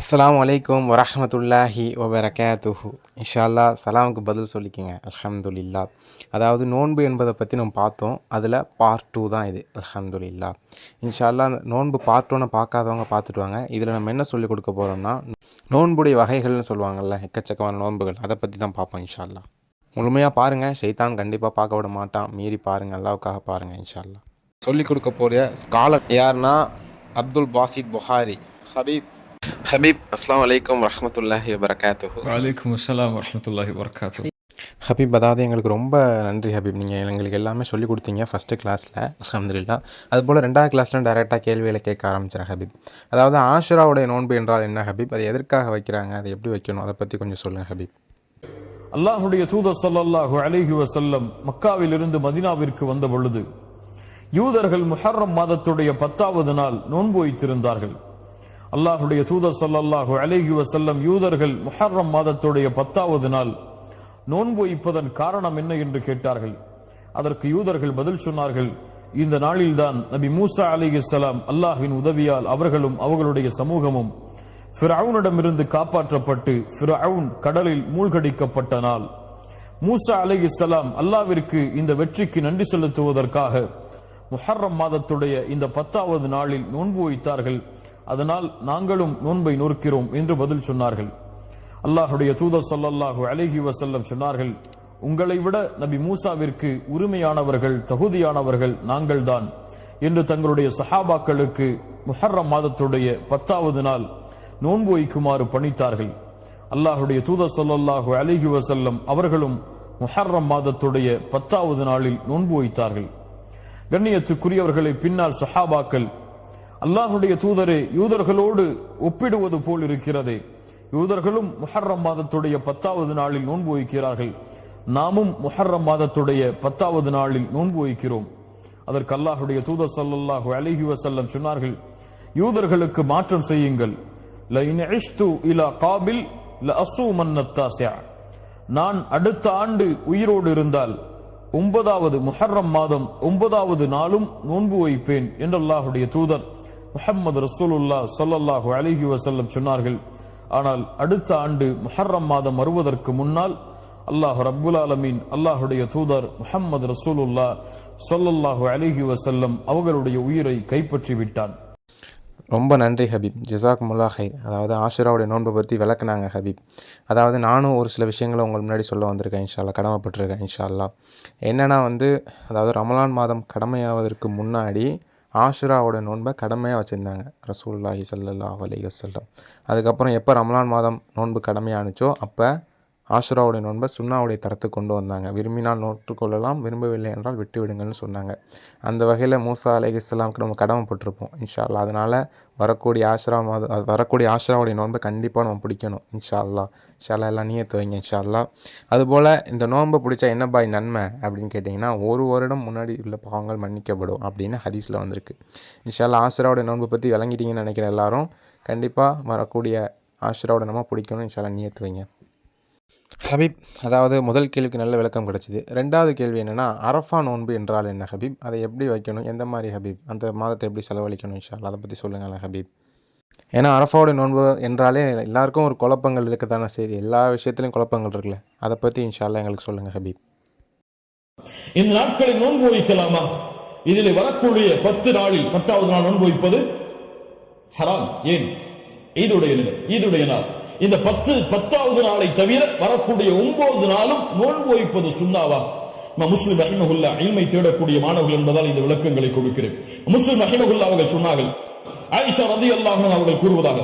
அஸ்லாம் அலைக்கும் வரஹ்மத்துல்லாஹி வபரகாத்துஹு. இன்ஷா அல்லாஹ் சலாமுக்கு பதில் சொல்லிக்கங்க. அலமதுல்லா அதாவது நோன்பு என்பதை பற்றி நம்ம பார்த்தோம். அதில் பார்ட் டூ தான் இது. அலமதுல்லா இன்ஷா அந்த நோன்பு பார்ட் ஒன்னை பார்க்காதவங்க பார்த்துட்டு வாங்க. இதில் நம்ம என்ன சொல்லிக் கொடுக்க போகிறோம்னா நோன்புடைய வகைகள்னு சொல்லுவாங்கள்ல எக்கச்சக்கமான நோன்புகள். அதை பற்றி தான் பார்ப்போம் இன்ஷா முழுமையாக பாருங்கள் ஷைத்தான் கண்டிப்பாக பார்க்க விட மாட்டான். மீறி பாருங்கள் அல்லாவுக்காக பாருங்கள் இன்ஷா சொல்லிக் கொடுக்க போகிற ஸ்காலர் யாருன்னா அப்துல் பாசித் புகாரி. ஹபீப் ஹபீப் அஸ்ஸலாமு அலைக்கும் வரஹ்மத்துல்லாஹி வபரகாத்துஹு வலைக்கும் அஸ்ஸலாம் வரமத்துல்லாஹி வரகாத்து ஹபீப் அதாவது எங்களுக்கு ரொம்ப நன்றி ஹபீப் நீங்கள் எங்களுக்கு எல்லாமே சொல்லி கொடுத்தீங்க ஃபஸ்ட்டு கிளாஸில் அல்ஹம்துலில்லா. அதுபோல் ரெண்டாவது கிளாஸில் டைரெக்டாக கேள்விகளை கேட்க ஆரம்பிச்சிடறேன் ஹபீப் அதாவது ஆஷுராவுடைய நோன்பு என்றால் என்ன ஹபீப் அது எதற்காக வைக்கிறாங்க? அதை எப்படி வைக்கணும்? அதை பற்றி கொஞ்சம் சொல்லுங்கள் ஹபீப் அல்லாஹுடைய தூதர் ஸல்லல்லாஹு அலைஹி வஸல்லம் மக்காவிலிருந்து மதீனாவிற்கு வந்த பொழுது யூதர்கள் முஹர்ரம் மாதத்துடைய பத்தாவது நாள் நோன்பு வைத்திருந்தார்கள். அல்லாஹுடைய தூதர் சல்லாஹூ அலேஹி வசல்லம் யூதர்கள் முஹர்ரம் மாதத்துடைய பத்தாவது நாள் நோன்பு வைப்பதன் காரணம் என்ன என்று கேட்டார்கள். அதற்கு யூதர்கள் பதில் சொன்னார்கள் இந்த நாளில்தான் நபி மூசா சலாம் அல்லாஹவின் உதவியால் அவர்களும் அவர்களுடைய சமூகமும் ஃபிரவுனிடமிருந்து காப்பாற்றப்பட்டு ஃபிரவுன் கடலில் மூழ்கடிக்கப்பட்ட நாள். மூசா அலைஹிஸ்ஸலாம் அல்லாவிற்கு இந்த வெற்றிக்கு நன்றி செலுத்துவதற்காக முஹர்ரம் மாதத்துடைய இந்த பத்தாவது நாளில் நோன்பு வைத்தார்கள். அதனால் நாங்களும் நோன்பை நோக்கிறோம் என்று பதில் சொன்னார்கள். அல்லாஹுடைய தூதர் சொல்லல்லாஹு அலைஹி வசல்லம் சொன்னார்கள் உங்களை விட நபி மூசாவிற்கு உரிமையானவர்கள் தகுதியானவர்கள் நாங்கள்தான் என்று தங்களுடைய சஹாபாக்களுக்கு முஹர்ரம் மாதத்துடைய பத்தாவது நாள் நோன்பு வைக்குமாறு பணித்தார்கள். அல்லாஹுடைய தூதர் சொல்லல்லாஹு அலைஹி வசல்லம் அவர்களும் முஹர்ரம் மாதத்துடைய பத்தாவது நாளில் நோன்பு வைத்தார்கள். கண்ணியத்துக்குரியவர்களை பின்னால் சஹாபாக்கள் அல்லாஹுடைய தூதரே யூதர்களோடு ஒப்பிடுவது போல் இருக்கிறதே. யூதர்களும் முஹர்ரம் மாதத்துடைய பத்தாவது நாளில் நோன்பு வைக்கிறார்கள். நாமும் முஹர்ரம் மாதத்துடைய பத்தாவது நாளில் நோன்பு வைக்கிறோம். அதற்கு அல்லாஹுடைய தூதர் ஸல்லல்லாஹு அலிஹி வசல்லம் சொன்னார்கள் யூதர்களுக்கு மாற்றம் செய்யுங்கள். காபில் நான் அடுத்த ஆண்டு உயிரோடு இருந்தால் ஒன்பதாவது முஹர்ரம் மாதம் ஒன்பதாவது நாளும் நோன்பு வைப்பேன் என்று அல்லாஹுடைய தூதர் முஹம்மது ரசூலுல்லா சொல்லல்லாஹு அலிஹி வசல்லம் சொன்னார்கள். ஆனால் அடுத்த ஆண்டு முஹர்ரம் மாதம் வருவதற்கு முன்னால் அல்லாஹ் ரப்புல் ஆலமீன் அல்லாஹுடைய தூதர் முஹம்மது ரசூலுல்லா சொல்லல்லாஹு அலிஹி வசல்லம் அவர்களுடைய உயிரை கைப்பற்றி விட்டான். ரொம்ப நன்றி ஹபீப். ஜிசாக் முல்லா ஹைர் அதாவது ஆஷுராவுடைய நோன்பை பற்றி விளக்குனாங்க ஹபீப். அதாவது நானும் ஒரு சில விஷயங்களை உங்கள் முன்னாடி சொல்ல வந்திருக்கேன் இன்ஷால்லா கடமைப்பட்டிருக்கேன் இன்ஷா அல்லாஹ் என்னென்னா வந்து அதாவது ரமலான் மாதம் கடமையாவதற்கு முன்னாடி ஆஷுராவோட நோன்பை கடமையாக வச்சுருந்தாங்க. ரசூல்லாஹி ஸல்லல்லாஹு அலைஹி வஸல்லம். அதுக்கப்புறம் எப்போ ரமலான் மாதம் நோன்பு கடமையானுச்சோ அப்போ ஆஷுராவுடைய நோன்பை சுண்ணாவுடைய தரத்தை கொண்டு வந்தாங்க. விரும்பினால் நோற்றுக்கொள்ளலாம் விரும்பவில்லை என்றால் விட்டுவிடுங்கள்னு சொன்னாங்க. அந்த வகையில் மூசா அலைஹி இஸ்லாமுக்கு நம்ம கடமைப்பட்டிருப்போம் இன்ஷா அல்லா அதனால் வரக்கூடிய ஆஷ்ரா மாத வரக்கூடிய ஆஷ்ராவுடைய நோன்பை கண்டிப்பாக நம்ம பிடிக்கணும் இன்ஷா அல்லா இன்ஷா எல்லாம் நீயத்து வைங்க இன்ஷா அல்லா அதுபோல் இந்த நோன்பை பிடிச்சா என்ன பாய் நன்மை அப்படின்னு கேட்டிங்கன்னா ஒரு வருடம் முன்னாடி உள்ள பாவங்கள் மன்னிக்கப்படும் அப்படின்னு ஹதீஸில் வந்திருக்கு. இன்ஷா அல்லாஹ் ஆஷ்ராவுடைய நோன்பை பற்றி விளங்கிட்டீங்கன்னு நினைக்கிறேன் எல்லாரும் கண்டிப்பாக வரக்கூடிய ஆஷ்ராவோட நம்ம பிடிக்கணும் இன்ஷா அல்லாஹ் நீயத்து வைங்க. ஹபீப் அதாவது முதல் கேள்விக்கு நல்ல விளக்கம் கிடச்சிது. ரெண்டாவது கேள்வி என்னென்னா அரஃபா நோன்பு என்றால் என்ன ஹபீப்? அதை எப்படி வைக்கணும்? எந்த மாதிரி ஹபீப்? அந்த மாதத்தை எப்படி செலவழிக்கணும் இன்ஷால் அதை பற்றி சொல்லுங்களேன் ஹபீப். ஏன்னா அரஃபாவோட நோன்பு என்றாலே எல்லாருக்கும் ஒரு குழப்பங்கள் இருக்க தானே செய்தி. எல்லா விஷயத்துலையும் குழப்பங்கள் இருக்குல்ல. அதை பற்றி இன்ஷால்லா எங்களுக்கு சொல்லுங்கள் ஹபீப். இந்த நாட்களை நோன்பு வைக்கலாமா? இதில் வரக்கூடிய பத்து நாளில் பத்தாவது நாள் நோன்பு வைப்பது ஹராம். ஏன்? ஈதுடைய ஈதுடைய நாள். இந்த பத்து பத்தாவது நாளை தவிர வரக்கூடிய ஒன்பது நாளும் நோன்பு வைப்பது சுண்ணாவா? முஸ்லிம் ரஹிமகுல்லா இல்மை தேடக்கூடிய மாணவர்கள் என்பதால் இந்த விளக்கங்களை கொடுக்கிறேன். முஸ்லிம் ரஹிமகுல்லா அவர்கள் சொன்னார்கள். ஆயிஷா ரதி அல்லாஹ் அவர்கள் கூறுவதாக.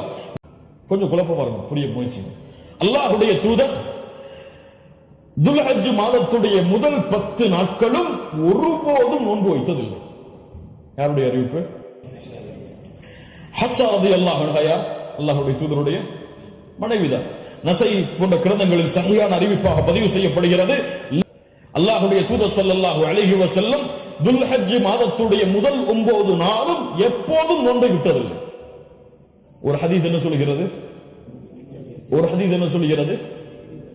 கொஞ்சம் குழப்பமா இருக்கும் புரிய முயற்சி. அல்லாஹுடைய தூதர் துல்ஹஜ் மாதத்துடைய முதல் பத்து நாட்களும் ஒருபோதும் நோன்பு வைத்ததில்லை. யாருடைய அறிவிப்பு? ஹப்சா ரதி அல்லாஹ் யார்? அல்லாஹுடைய தூதருடைய மனைவிதான் நசை போன்ற கிரந்தங்களில் சரியான அறிவிப்பாக பதிவு செய்யப்படுகிறது. அல்லாஹுடைய தூதர் ஸல்லல்லாஹு அலைஹி வஸல்லம் துல்ஹஜ் மாதத்துடைய முதல் ஒன்பது நாளும் எப்போதும் நோன்பை விட்டதில்லை ஒரு ஹதீஸ் என்ன சொல்கிறது? ஒரு ஹதீஸ் என்ன சொல்கிறது?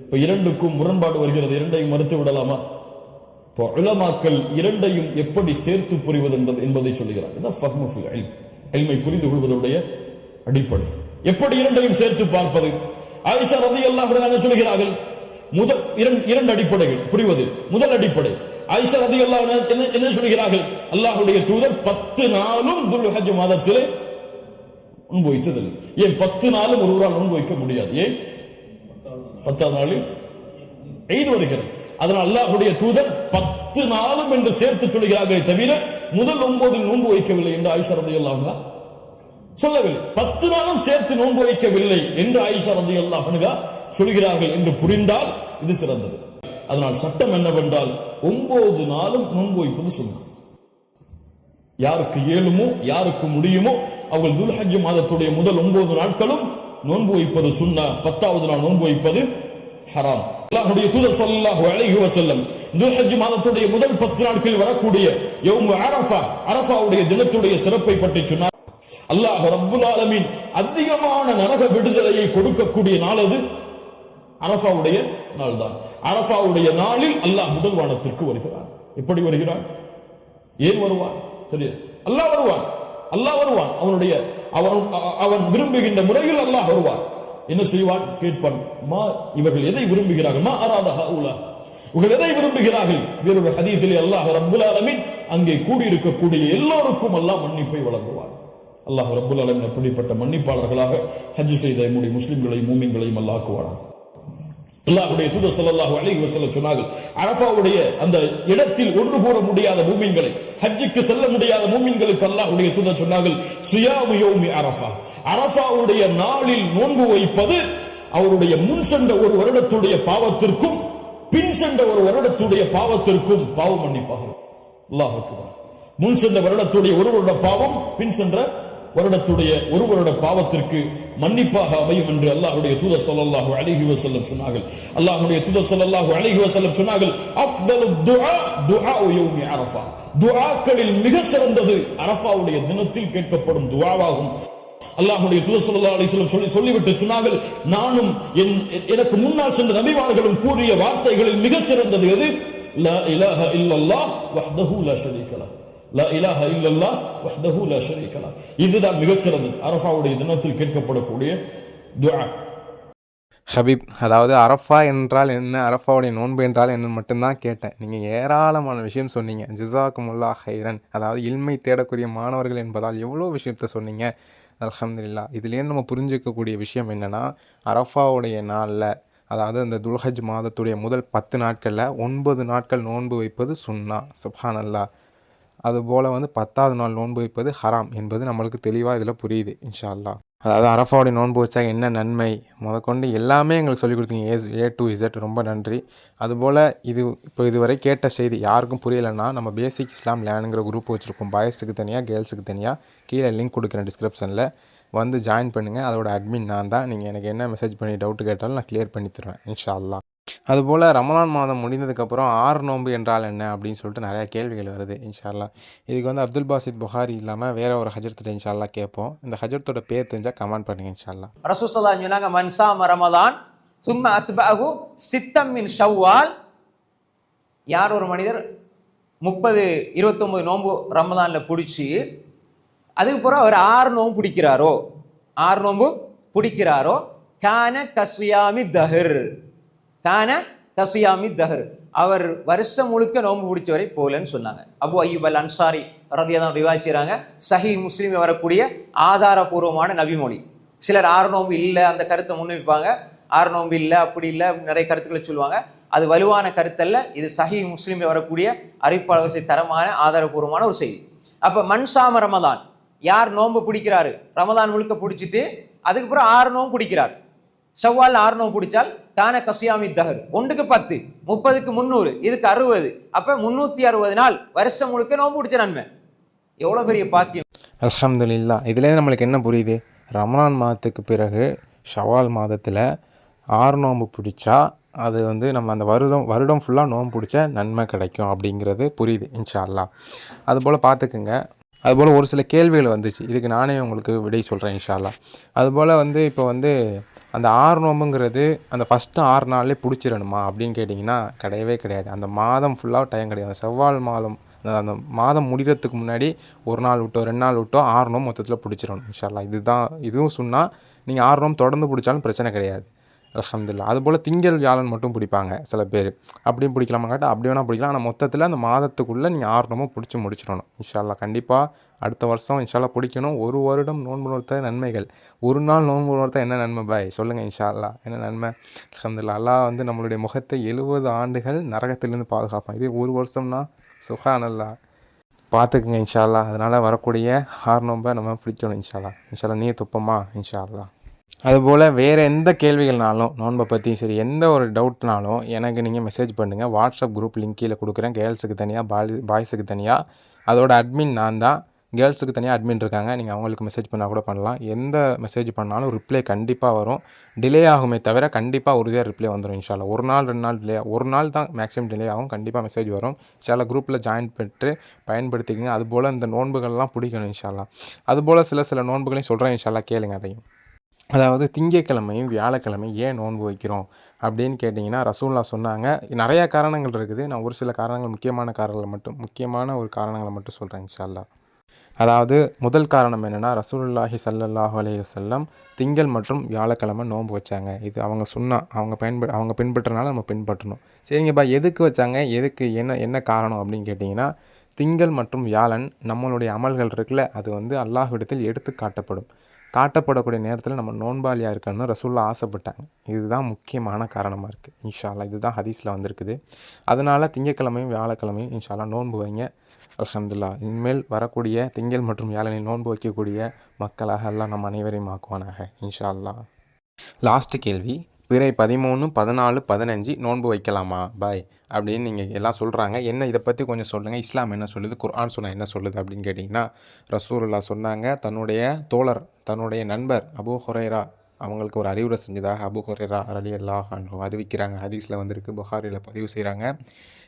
இப்ப இரண்டுக்கும் முரண்பாடு வருகிறது. இரண்டையும் மறுத்து விடலாமா? இப்போ உலமாக்கள் இரண்டையும் எப்படி சேர்த்து புரிவது என்பது என்பதை சொல்லுகிறார். இதான் புரிந்து கொள்வதுடைய அடிப்படை. எப்படி இரண்டையும் சேர்த்து பார்ப்பது? ஆயிஷா ரலியல்லாஹு அல்லாஹ் சொல்கிறார்கள் முதல் இரண்டு இரண்டு அடிப்படைகள் புரிவது? முதல் அடிப்படை. ஆயிஷா ரதி அல்லாஹ் என்ன சொல்கிறார்கள்? அல்லாஹுடைய தூதர் பத்து நாளும் துல்ஹஜ் மாதத்திலே நோன்பு வைத்ததில்லை ஏன் பத்து நாளும் ஒருவரால் நோன்பு வைக்க முடியாது? ஏன்? பத்தாவது நாளில் எய்து வருகிறது. அதனால் அல்லாஹுடைய தூதர் பத்து நாளும் என்று சேர்த்து சொல்கிறார்களே தவிர முதல் ஒன்பதில் நோன்பு வைக்கவில்லை என்று ஆயிஷா ரலியல்லாஹு சொல்லவில்லை. பத்து நாளும் சேர்த்து நோன்பு வைக்கவில்லை என்று ஆயிஷா ரதி அல்லாஹ் சொல்கிறார்கள் என்று புரிந்தால் இது சிறந்தது. அதனால் சட்டம் என்னவென்றால் ஒன்பது நாளும் நோன்பு வைப்பது சொன்னார் யாருக்கு இயலுமோ யாருக்கு முடியுமோ அவர்கள் துல்ஹஜ் மாதத்துடைய முதல் ஒன்பது நாட்களும் நோன்பு வைப்பது சுண்ணா. பத்தாவது நாள் நோன்பு வைப்பது ஹராம். அல்லாஹுடைய தூதர் சல்லாஹு அலைஹி வசல்லம் துல்ஹஜ் மாதத்துடைய முதல் பத்து நாட்களில் வரக்கூடிய அரஃபா அரஃபாவுடைய தினத்துடைய சிறப்பை பற்றி சொன்னார். அல்லாஹ் ரப்புல் ஆலமின் அதிகமான நரக விடுதலையை கொடுக்கக்கூடிய நாள் அது? அரசாவுடைய நாள் தான் அரஃபாவுடைய நாளில் அல்லாஹ் முதல் வானத்திற்கு வருகிறான். எப்படி வருகிறான்? ஏன் வருவான்? தெரியாது. அல்லாஹ் வருவான். அல்லாஹ் வருவான். அவனுடைய அவன் அவன் விரும்புகின்ற முறையில் அல்லாஹ் வருவான். என்ன செய்வான்? கேட்பான். மா இவர்கள் எதை விரும்புகிறார்கள்? மா அராத உலா இவர்கள் எதை விரும்புகிறார்கள்? வேறொரு ஹதீஸிலே அல்லாஹ் ரப்புல் ஆலமின் அங்கே கூடியிருக்கக்கூடிய எல்லோருக்கும் அல்லாஹ் மன்னிப்பை வழங்குவான். அல்லாஹ் ரபுல் ஆலமீன் அப்படிப்பட்ட மன்னிப்பாளர்களாக ஹஜ் செய்த நம்முடைய முஸ்லிம்களையும் மூமின்களையும் அல்லாஹ்க்குவானான் அல்லாஹுடைய தூதர் ஸல்லல்லாஹு அலி வஸல்லம் சொன்னார்கள் அரபாவுடைய அந்த இடத்தில் ஒன்று கூற முடியாத மூமின்களை ஹஜ்ஜுக்கு செல்ல முடியாத மூமின்களுக்கு அல்லாஹுடைய தூதர் சொன்னார்கள் சியாமு யோமி அரஃபா. அரஃபாவுடைய நாளில் நோன்பு வைப்பது அவருடைய முன் சென்ற ஒரு வருடத்துடைய பாவத்திற்கும் பின் சென்ற ஒரு வருடத்துடைய பாவத்திற்கும் பாவம் மன்னிப்பாக அல்லாஹ் முன் சென்ற வருடத்துடைய ஒரு வருட பாவம் பின் சென்ற வருடத்துடைய ஒரு வருட பாவத்திற்கு மன்னிப்பாக அமையும் என்று அல்லாஹுடைய தூத ஸல்லல்லாஹு அழகி வசல்லம் சொன்னார்கள். அல்லாஹுடைய தூத ஸல்லல்லாஹு அழகி வசல்லம் சொன்னார்கள் அஃதலு துஆ துஆ யௌமி அரஃபா. துஆக்களில் மிக சிறந்தது அரஃபாவுடைய தினத்தில் கேட்கப்படும் துஆவாகும். அல்லாஹுடைய தூதர் ஸல்லல்லாஹு அலைஹி சொல்லி சொல்லிவிட்டு சொன்னார்கள் நானும் என் எனக்கு முன்னால் சென்ற நபிவாளர்களும் கூறிய வார்த்தைகளில் மிக சிறந்தது எது? லா இலாஹ இல்லல்லாஹ் வஹ்தஹு லா ஷரீக லஹ். இதுதான் மிகச்சிறந்தது. அரஃபாவுடைய தினத்தில் கேட்கப்படக்கூடிய துவா ஹபீப் அதாவது அரஃபா என்றால் என்ன? அரஃபாவுடைய நோன்பு என்றால் என்ன மட்டும்தான் கேட்டேன். நீங்கள் ஏராளமான விஷயம் சொன்னீங்க. ஜிசாக்குமுல்லா ஹைரன். அதாவது இல்மை தேடக்கூடிய மாணவர்கள் என்பதால் எவ்வளோ விஷயத்த சொன்னீங்க? அலமதுல்லா இதுலேருந்து நம்ம புரிஞ்சிக்கக்கூடிய விஷயம் என்னென்னா அரஃபாவுடைய நாளில் அதாவது அந்த துல்ஹஜ் மாதத்துடைய முதல் பத்து நாட்களில் ஒன்பது நாட்கள் நோன்பு வைப்பது சுன்னா. சுப்ஹானல்லாஹ். அதுபோல் வந்து பத்தாவது நாள் நோன்பு வைப்பது ஹராம் என்பது நம்மளுக்கு தெளிவாக இதில் புரியுது இன்ஷா அல்லாஹ் அதாவது அரஃபாவுடைய நோன்பு வச்சா என்ன நன்மை? முதற்கொண்டு எல்லாமே எங்களுக்கு சொல்லிக் கொடுத்தீங்க. ஏ ஏ டு இசட் ரொம்ப நன்றி. அதுபோல் இது இப்போ இதுவரை கேட்ட செய்தி யாருக்கும் புரியலைன்னா நம்ம பேசிக் இஸ்லாம் லேனுங்கிற குரூப் வச்சுருக்கோம். பாய்ஸுக்கு தனியாக கேர்ள்ஸுக்கு தனியாக கீழே லிங்க் கொடுக்குறேன் டிஸ்கிரிப்ஷனில் வந்து ஜாயின் பண்ணுங்கள் அதோட அட்மின் நான் தான். நீங்கள் எனக்கு என்ன மெசேஜ் பண்ணி டவுட் கேட்டாலும் நான் கிளியர் பண்ணி தருவேன் இன்ஷா அதுபோல் ரமலான் மாதம் முடிந்ததுக்கப்புறம் ஆறு நோன்பு என்றால் என்ன அப்படின்னு சொல்லிட்டு நிறையா கேள்விகள் வருது இன்ஷால்லா இதுக்கு வந்து அப்துல் பாசித் புகாரி இல்லாமல் வேற ஒரு ஹஜரத்திட்ட இன்ஷால்லா கேட்போம். இந்த ஹஜரத்தோட பேர் தெரிஞ்சால் கமெண்ட் பண்ணுங்க இன்ஷால்லா அல்லாஹ் ரசூசல்லா சொன்னாங்க மன்சாம ரமலான் சும்ம அத்பாகு சித்தம் மின் ஷவ்வால். யார் ஒரு மனிதர் முப்பது இருபத்தொம்பது நோன்பு ரமலானில் பிடிச்சி அதுக்கப்புறம் அவர் ஆறு நோம்பு பிடிக்கிறாரோ? ஆறு நோம்பு பிடிக்கிறாரோ? கான கஸ்வியாமி தஹர். கான தசியாமி தஹர். அவர் வருஷம் முழுக்க நோன்பு பிடிச்சவரை போலன்னு சொன்னாங்க. அபு ஐயூப் அல் அன்சாரி ரதியதான் ரிவாசிக்கிறாங்க சஹி முஸ்லீம் வரக்கூடிய ஆதாரபூர்வமான நபிமொழி சிலர் ஆறு நோன்பு இல்லை அந்த கருத்தை முன்வைப்பாங்க. ஆறு நோன்பு இல்லை அப்படி இல்லை நிறைய கருத்துக்களை சொல்லுவாங்க. அது வலுவான கருத்தல்ல இது சஹி முஸ்லீமில் வரக்கூடிய அறிவிப்பாளர் தரமான ஆதாரபூர்வமான ஒரு செய்தி. அப்போ மன்சாம ரமதான் யார் நோன்பு பிடிக்கிறாரு? ரமதான் முழுக்க பிடிச்சிட்டு அதுக்கப்புறம் ஆறு நோம்பு பிடிக்கிறார். செவ்வால் ஆறு பிடிச்சால் தான கசியாமி தஹர். ஒன்றுக்கு பத்து முப்பதுக்கு முந்நூறு இதுக்கு அறுபது. அப்போ முந்நூற்றி அறுபது நாள் வருஷம் முழுக்க நோன்பு பிடிச்ச நன்மை எவ்வளோ பெரிய பாக்கியம். அல்ஹம்துலில்லா இதுலேருந்து நம்மளுக்கு என்ன புரியுது? ரமணான் மாதத்துக்கு பிறகு ஷவால் மாதத்தில் ஆறு நோம்பு பிடிச்சா அது வந்து நம்ம அந்த வருடம் வருடம் ஃபுல்லாக நோம்பு பிடிச்ச நன்மை கிடைக்கும் அப்படிங்கிறது புரியுது இன்ஷா அல்லாஹ். அதுபோல் பார்த்துக்குங்க. அதுபோல் ஒரு சில கேள்விகள் வந்துச்சு. இதுக்கு நானே உங்களுக்கு விடை சொல்கிறேன் இன்ஷால்லா அதுபோல் வந்து இப்போ வந்து அந்த ஆறு நோம்புங்கிறது அந்த ஃபஸ்ட்டு ஆறு நாள்லேயே பிடிச்சிடணுமா அப்படின்னு கேட்டிங்கன்னா கிடையவே கிடையாது. அந்த மாதம் ஃபுல்லாக டைம் கிடையாது. அந்த செவ்வால் மாதம் அந்த மாதம் முடிகிறதுக்கு முன்னாடி ஒரு நாள் விட்டோ ரெண்டு நாள் விட்டோ ஆறு நோம் மொத்தத்தில் பிடிச்சிடணும் இன்ஷால்லா இதுதான் இதுவும் சொன்னால் நீங்கள் ஆறு நோம் தொடர்ந்து பிடிச்சாலும் பிரச்சனை கிடையாது. அலமதுல்லா அதுபோல் திங்கள் வியாழன் மட்டும் பிடிப்பாங்க சில பேர். அப்படியும் பிடிக்கலாமா கேட்டால் அப்படி வேணால் பிடிக்கலாம். ஆனால் மொத்தத்தில் அந்த மாதத்துக்குள்ளே நீங்கள் ஆர்வமாக பிடிச்சி முடிச்சிடணும். இன்ஷால்லா கண்டிப்பாக அடுத்த வருஷம் இன்ஷால்லா பிடிக்கணும். ஒரு வருடம் நோன்பு நோர்த்த நன்மைகள். ஒரு நாள் நோன்பு நோர்த்த என்ன நன்மை? பாய் சொல்லுங்கள் இன்ஷால்லா என்ன நன்மை? அலமதுல்லா அல்லா வந்து நம்மளுடைய முகத்தை எழுபது ஆண்டுகள் நரகத்திலிருந்து பாதுகாப்பான். இது ஒரு வருஷம்னா சுகானல்லா பார்த்துக்குங்க இன்ஷால்லா அதனால் வரக்கூடிய ஹார் நோம்பை நம்ம பிடிக்கணும் இன்ஷால்லா இன்ஷால்லா நீ துப்பமா இன்ஷால்லா அதுபோல் வேறு எந்த கேள்விகள்னாலும் நோன்பை பற்றியும் சரி எந்த ஒரு டவுட்னாலும் எனக்கு நீங்கள் மெசேஜ் பண்ணுங்கள் வாட்ஸ்அப் குரூப் லிங்க் கீழே கொடுக்குறேன். கேர்ள்ஸுக்கு தனியாக பாய் பாய்ஸுக்கு தனியாக அதோட அட்மின் நான் தான். கேர்ள்ஸுக்கு தனியாக அட்மின் இருக்காங்க. நீங்கள் அவங்களுக்கு மெசேஜ் பண்ணால் கூட பண்ணலாம். எந்த மெசேஜ் பண்ணாலும் ரிப்ளை கண்டிப்பாக வரும். டிலே ஆகுமே தவிர கண்டிப்பாக உறுதியாக ரிப்ளை வந்துடும் இன்ஷால்லா ஒரு நாள் ரெண்டு நாள் டிலே ஒரு நாள் தான் மேக்ஸிமம் டிலே ஆகும். கண்டிப்பாக மெசேஜ் வரும். இன்ஷால்லா குரூப்பில் ஜாயின் பண்ணிட்டு பயன்படுத்திக்கங்க. அதுபோல் இந்த நோன்புகள்லாம் பிடிக்கணும் இன்ஷால்லா அதுபோல் சில சில நோன்புகளையும் சொல்கிறேன் இன்ஷால்லா கேளுங்க அதையும். அதாவது திங்கக்கிழமையும் வியாழக்கிழமையும் ஏன் நோன்பு வைக்கிறோம் அப்படின்னு கேட்டிங்கன்னா ரசூல்லா சொன்னாங்க. நிறையா காரணங்கள் இருக்குது. நான் ஒரு சில காரணங்கள் முக்கியமான காரணங்களை மட்டும் முக்கியமான ஒரு காரணங்களை மட்டும் சொல்கிறேன் இன்ஷால்லா அதாவது முதல் காரணம் என்னென்னா ரசூலுல்லாஹி ஸல்லல்லாஹு அலைஹி செல்லம் திங்கள் மற்றும் வியாழக்கிழமை நோன்பு வச்சாங்க. இது அவங்க சொன்னால் அவங்க பயன்ப அவங்க பின்பற்றனால நம்ம பின்பற்றணும். சரிங்கப்பா எதுக்கு வச்சாங்க? எதுக்கு என்ன என்ன காரணம் அப்படின்னு கேட்டிங்கன்னா திங்கள் மற்றும் வியாழன் நம்மளுடைய அமல்கள் இருக்குல்ல அது வந்து அல்லாஹ்விடத்தில் எடுத்து காட்டப்படும். காட்டப்படக்கூடிய நேரத்தில் நம்ம நோன்பாளியாக இருக்கணும்னு ரசூல்லா ஆசைப்பட்டாங்க. இதுதான் முக்கியமான காரணமாக இருக்குது இன்ஷால்லா இதுதான் ஹதீஸில் வந்திருக்குது. அதனால் திங்கக்கிழமையும் வியாழக்கிழமையும் இன்ஷால்லா நோன்பு வைங்க. அல்ஹம்துலில்லா. இனிமேல் வரக்கூடிய திங்கள் மற்றும் வியாழனில் நோன்பு வைக்கக்கூடிய மக்களாக எல்லாம் நம் அனைவரையும் ஆக்குவானாக. இன்ஷா அல்லாஹ் லாஸ்ட்டு கேள்வி. பிறை பதிமூணு பதினாலு பதினஞ்சு நோன்பு வைக்கலாமா? பாய். அப்படின்னு நீங்கள் எல்லாம் சொல்கிறாங்க என்ன இதை பற்றி கொஞ்சம் சொல்லுங்கள் இஸ்லாம் என்ன சொல்லுது? குர்ஆன் சொன்னால் என்ன சொல்லுது அப்படின்னு கேட்டிங்கன்னா ரசூலுல்லா சொன்னாங்க தன்னுடைய தோழர் தன்னுடைய நண்பர் அபு ஹொரேரா அவங்களுக்கு ஒரு அறிவுரை செஞ்சதாக அபு ஹொரேரா அலி அல்லாஹ் அறிவிக்கிறாங்க. ஹதீஸில் வந்திருக்கு புகாரியில் பதிவு செய்கிறாங்க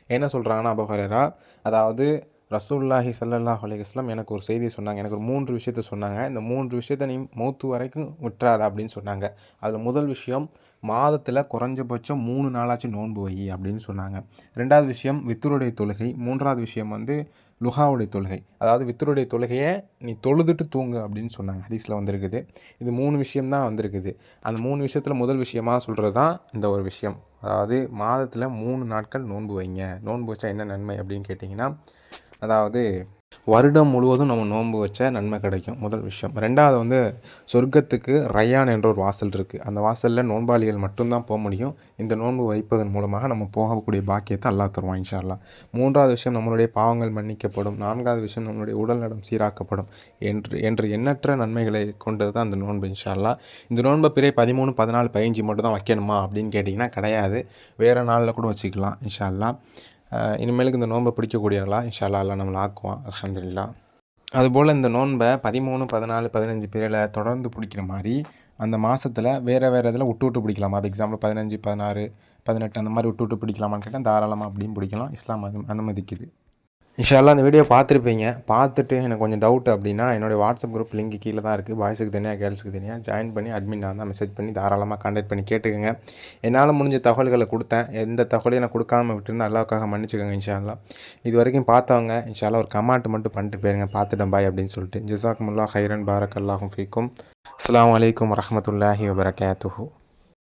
என்ன சொல்கிறாங்கன்னா அபு ஹொரேரா? அதாவது ரசூல்லாஹி சல்லாஹ் அலைஹி எனக்கு ஒரு செய்தி சொன்னாங்க. எனக்கு ஒரு மூன்று விஷயத்த சொன்னாங்க. இந்த மூன்று விஷயத்த நீ மூத்து வரைக்கும் விட்டுறாத அப்படின்னு சொன்னாங்க. அதில் முதல் விஷயம் மாதத்தில் குறைஞ்சபட்சம் மூணு நாளாச்சும் நோன்பு வை அப்படின்னு சொன்னாங்க. ரெண்டாவது விஷயம் வித்தருடைய தொழுகை. மூன்றாவது விஷயம் வந்து லுஹாவுடைய தொழுகை. அதாவது வித்தருடைய தொழுகையை நீ தொழுதுட்டு தூங்கு அப்படின்னு சொன்னாங்க. ஹதீஸில் வந்திருக்குது. இது மூணு விஷயம்தான் வந்திருக்குது. அந்த மூணு விஷயத்தில் முதல் விஷயமாக சொல்கிறது தான் இந்த ஒரு விஷயம். அதாவது மாதத்தில் மூணு நாட்கள் நோன்பு வைங்க. நோன்பு வச்சா என்ன நன்மை அப்படின்னு கேட்டிங்கன்னா அதாவது வருடம் முழுவதும் நம்ம நோன்பு வச்ச நன்மை கிடைக்கும். முதல் விஷயம். ரெண்டாவது வந்து சொர்க்கத்துக்கு ரயான் என்ற ஒரு வாசல் இருக்குது அந்த வாசலில் நோன்பாளிகள் மட்டும்தான் போக முடியும். இந்த நோன்பு வைப்பதன் மூலமாக நம்ம போகக்கூடிய பாக்கியத்தை அல்லா தருவான் இன்ஷால்லா மூன்றாவது விஷயம் நம்மளுடைய பாவங்கள் மன்னிக்கப்படும். நான்காவது விஷயம் நம்மளுடைய உடல் நலம் சீராக்கப்படும். என்று என்று எண்ணற்ற நன்மைகளை கொண்டது தான் அந்த நோன்பு இன்ஷால்லா இந்த நோன்பை பிறை பதிமூணு பதினாலு பதினஞ்சு மட்டும் தான் வைக்கணுமா அப்படின்னு கேட்டிங்கன்னா கிடையாது. வேறு நாளில் கூட வச்சுக்கலாம் இன்ஷால்லா இனிமேலுக்கு இந்த நோன்பை பிடிக்கக்கூடியவங்களா? இன்ஷால்லா அல்லாஹ் நம்மளை ஆக்குவான். அலமதுல்லா அதுபோல் இந்த நோன்பை பதிமூணு பதினாலு பதினஞ்சு பேரில் தொடர்ந்து பிடிக்கிற மாதிரி அந்த மாதத்தில் வேறு வேறு இதில் விட்டு விட்டு பிடிக்கலாமா? அது எக்ஸாம்பிள் பதினஞ்சு பதினாறு பதினெட்டு அந்த மாதிரி விட்டு விட்டு பிடிக்கலாமான்னு கேட்டால் தாராளமாக அப்படியும் பிடிக்கலாம். இஸ்லாம் அது அனுமதிக்குது. இன்ஷால்லா அந்த வீடியோ பார்த்துருப்பீங்க. பார்த்துட்டு எனக்கு கொஞ்சம் டவுட் அப்படின்னா என்னுடைய வாட்ஸ்அப் குரூப் லிங்க் கீழே தான் இருக்குது பாய்ஸுக்கு தனியாக கேர்ள்ஸுக்கு தனியாக ஜாயின் பண்ணி அட்மின் நான் தான் மெசேஜ் பண்ணி தாராளமாக கான்டாக்ட் பண்ணி கேட்டுக்கோங்க. என்னால் முடிஞ்ச தகவல்களை கொடுத்தேன். எந்த தகவலையும் நான் கொடுக்காம விட்டுருந்தா அல்லாவுக்காக மன்னிச்சுக்கோங்க இன்ஷால்லா இது வரைக்கும் பார்த்தவங்க இன்ஷால்லா ஒரு கமெண்ட் மட்டும் பண்ணிட்டு போயிருங்க. பார்த்துட்டேன் பாய் அப்படின்னு சொல்லிட்டு. ஜிசாக்குமுல்லா ஹைரன் பாரக் அல்லாஹும் ஃபீக்கும். அஸ்லாம் வலைக்கம் வரமத்துல்லாஹி வபரகாத்துஹூ.